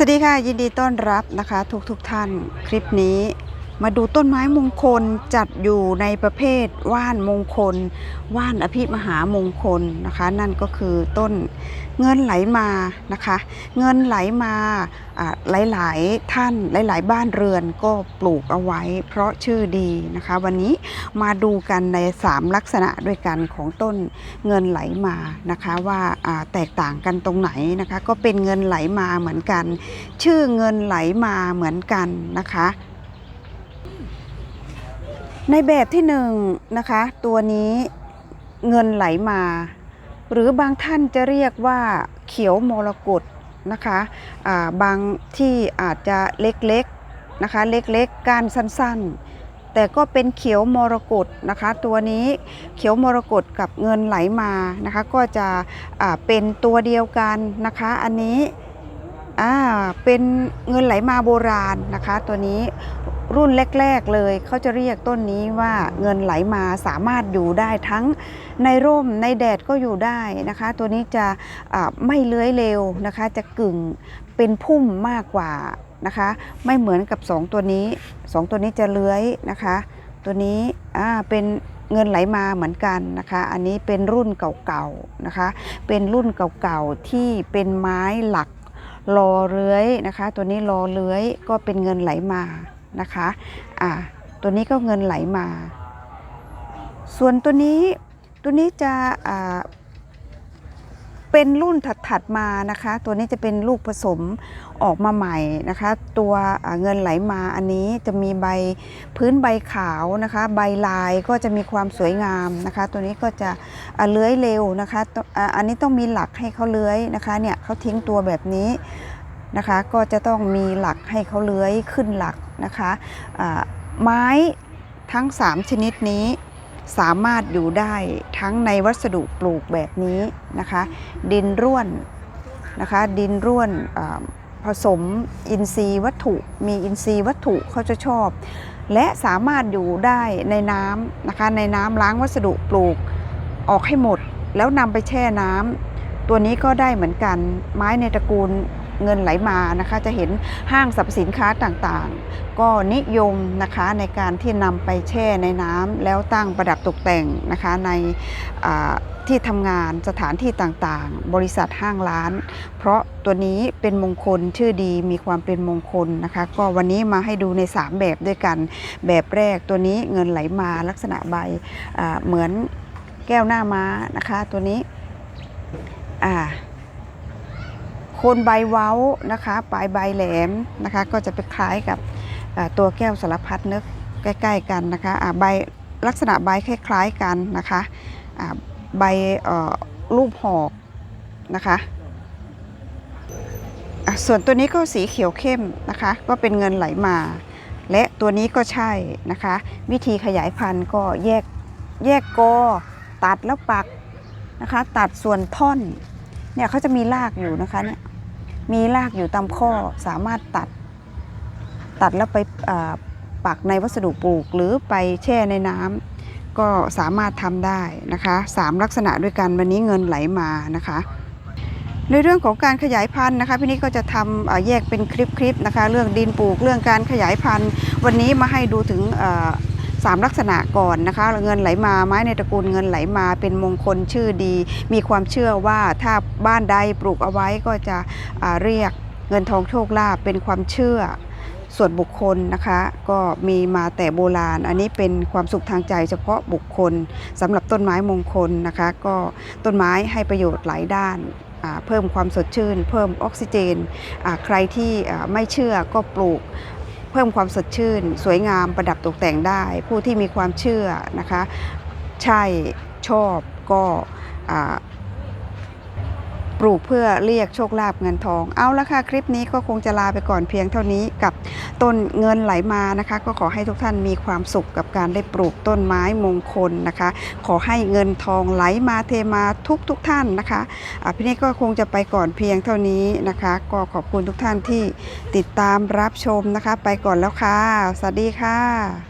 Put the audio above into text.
สวัสดีค่ะ ยินดีต้อนรับนะคะ ทุกทุกท่านคลิปนี้ มาดูต้นไม้มงคลจัดอยู่ในประเภทว่านมงคล ว่านอภิมหามงคลนะคะ นั่นก็คือต้นเงินไหลมานะคะ เงินไหลมาอ่าหลาย ๆ ท่านหลาย ๆ บ้านเรือนก็ปลูกเอาไว้ เพราะชื่อดีนะคะ วันนี้มาดูกันใน 3 ลักษณะด้วยกันของต้นเงินไหลมานะคะว่าแตกต่างกันตรงไหนนะคะ ก็เป็นเงินไหลมาเหมือนกัน ชื่อเงินไหลมาเหมือนกันนะคะ ในแบบที่หนึ่งนะคะ ตัวนี้เงินไหลมา หรือบางท่านจะเรียกว่าเขียวมรกตนะคะบางที่อาจจะเล็กๆนะคะ เล็กๆก้านสั้นๆ แต่ก็เป็นเขียวมรกตนะคะ ตัวนี้เขียวมรกตกับเงินไหลมานะคะ ก็จะอ่าเป็นตัวเดียวกันนะคะ อันนี้เป็นเงินไหลมาโบราณนะคะ ตัวนี้ รุ่นแรก ๆ เลยเขาจะเรียกต้นนี้ว่าเงินไหลมาสามารถอยู่ได้ทั้งในร่มในแดดก็อยู่ได้นะคะ ตัวนี้จะไม่เลื้อยเร็วนะคะ จะกึ่งเป็นพุ่มมากกว่านะคะ ไม่เหมือนกับสองตัวนี้สองตัวนี้จะเลื้อยนะคะ ตัวนี้เป็นเงินไหลมาเหมือนกันนะคะ อันนี้เป็นรุ่นเก่าๆนะคะ เป็นรุ่นเก่าๆที่เป็นไม้หลักรอเลื้อยนะคะ ตัวนี้รอเลื้อยก็เป็นเงินไหลมา นะคะ อ่า ตัวนี้ก็เงินไหลมา ส่วนตัวนี้ ตัวนี้จะ อ่า เป็นรุ่นถัดๆมานะคะ ตัวนี้จะเป็นลูกผสมออกมาใหม่นะคะ ตัวเงินไหลมาอันนี้จะมีใบพื้นใบขาวนะคะ ใบลายก็จะมีความสวยงามนะคะ ตัวนี้ก็จะเลื้อยเร็วนะคะ อันนี้ต้องมีหลักให้เขาเลื้อยนะคะ เนี่ยเขาทิ้งตัวแบบนี้ นะคะ ก็จะต้องมีหลักให้เขาเลื้อยขึ้นหลักนะคะอ่าไม้ทั้ง 3 ชนิดนี้สามารถอยู่ได้ทั้งในวัสดุปลูกแบบนี้นะคะ ดินร่วนนะคะดินร่วนผสมอินทรีย์วัตถุ มีอินทรีย์วัตถุเขาจะชอบ และสามารถอยู่ได้ในน้ำนะคะในน้ำล้างวัสดุปลูกออกให้หมด แล้วนำไปแช่น้ำตัวนี้ก็ได้เหมือนกันไม้ในตระกูล เงินไหลมานะคะจะเห็นห้างสรรพสินค้าต่างๆ ก็นิยมนะคะในการที่นำไปแช่ในน้ำแล้วตั้งประดับตกแต่งนะคะในที่ทำงานสถานที่ต่างๆ บริษัทห้างร้าน เพราะตัวนี้เป็นมงคลชื่อดีมีความเป็นมงคลนะคะ ก็วันนี้มาให้ดูใน 3 แบบด้วยกัน แบบแรกตัวนี้เงินไหลมาลักษณะใบเหมือนแก้วหน้าม้านะคะ ตัวนี้อ่า โคนใบเว้านะคะปลายใบแหลมนะคะ ก็จะไปคล้ายกับตัวแก้วสารพัดนึกใกล้ ๆ กันนะคะใบลักษณะใบคล้าย ๆกันนะคะใบรูปหอกนะคะะส่วนตัวนี้ก็สีเขียวเข้มนะคะ ก็เป็นเงินไหลมา และตัวนี้ก็ใช่นะคะ วิธีขยายพันธุ์ก็แยกแยกกอตัดแล้วปักนะคะ ตัดส่วนท่อนเนี่ยเขาจะมีรากอยู่นะคะเนี่ย มีรากอยู่ตามข้อสามารถตัด ตัดแล้วไปอ่าปักในวัสดุปลูกหรือไปแช่ในน้ำก็สามารถทำได้นะคะสามลักษณะด้วยกันวันนี้เงินไหลมานะคะ ในเรื่องของการขยายพันธุ์นะคะพี่นิดก็จะทำอ่าแยกเป็นคลิปๆนะคะ เรื่องดินปลูกเรื่องการขยายพันธุ์ วันนี้มาให้ดูถึง อ่าสามลักษณะก่อนนะคะ เงินไหลมาไม้ในตระกูลเงินไหลมาเป็นมงคลชื่อดี มีความเชื่อว่าถ้าบ้านใดปลูกเอาไว้ก็จะเรียกเงินทองโชคลาภเป็นความเชื่อส่วนบุคคลนะคะก็มีมาแต่โบราณ อันนี้เป็นความสุขทางใจเฉพาะบุคคลสำหรับต้นไม้มงคลนะคะ ก็ต้นไม้ให้ประโยชน์หลายด้าน เพิ่มความสดชื่น เพิ่มออกซิเจน ใครที่ไม่เชื่อก็ปลูก เพิ่มความสดชื่น สวยงามประดับตกแต่งได้ ผู้ที่มีความเชื่อนะคะ ใช่ชอบก็ ปลูกเพื่อเรียกโชคลาภเงินทอง เอาละค่ะคลิปนี้ก็คงจะลาไปก่อนเพียงเท่านี้กับต้นเงินไหลมานะคะ ก็ขอให้ทุกท่านมีความสุขกับการได้ปลูกต้นไม้มงคลนะคะ ขอให้เงินทองไหลมาเทมาทุกทุกท่านนะคะอะพี่นี่ก็คงจะไปก่อนเพียงเท่านี้นะคะ ก็ขอบคุณทุกท่านที่ติดตามรับชมนะคะ ไปก่อนแล้วค่ะ สวัสดีค่ะ